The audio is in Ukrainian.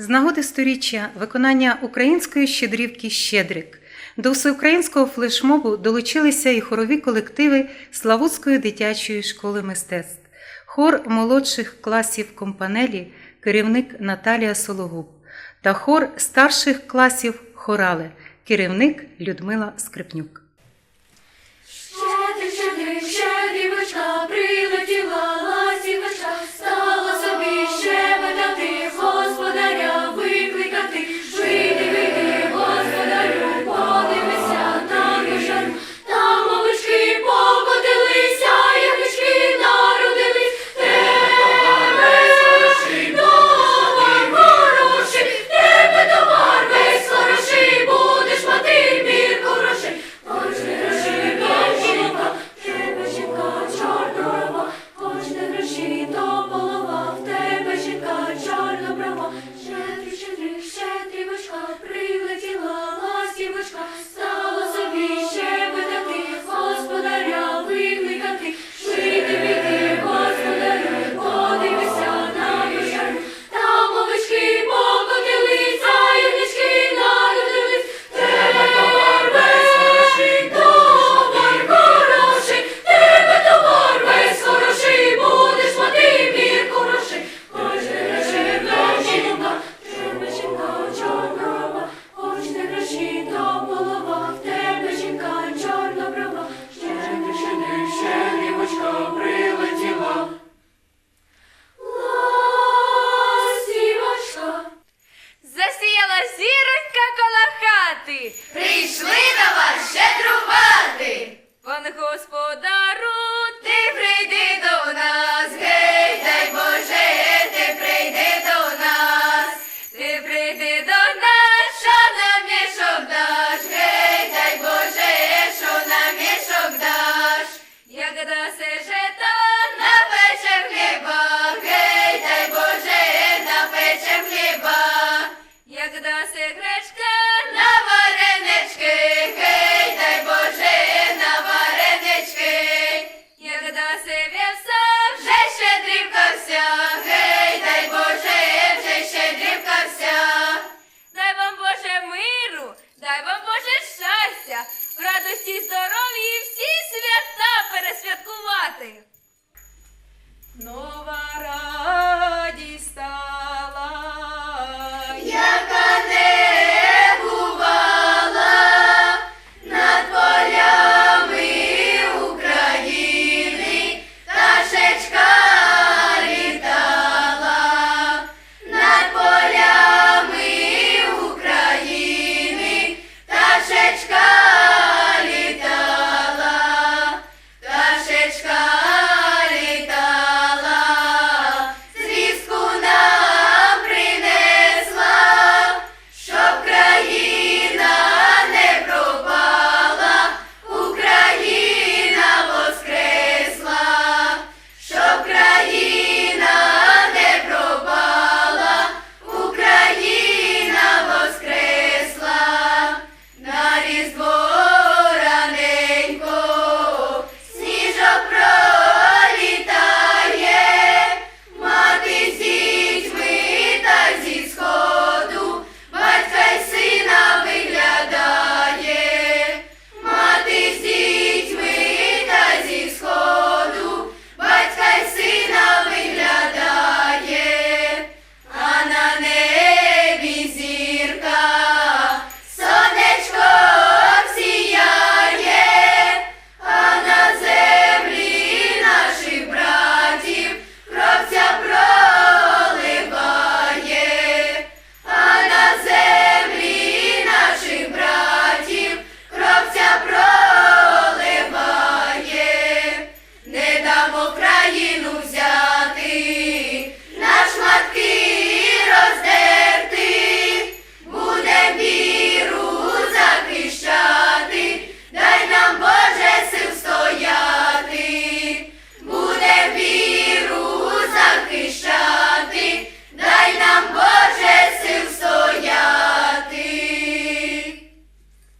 З нагоди сторіччя виконання української щедрівки Щедрик до всеукраїнського флешмобу долучилися і хорові колективи Славутської дитячої школи мистецтв, хор молодших класів компанелі, керівник Наталія Сологуб. Та хор старших класів хорали, керівник Людмила Скрипнюк. Щедрик, щедрик, щедрівочка прилетіла жебрати, прийшли на вас жебрувати. Пан господа. Боже щастя, в радості й здоров'ї всі свята пересвяткувати. Нова рада.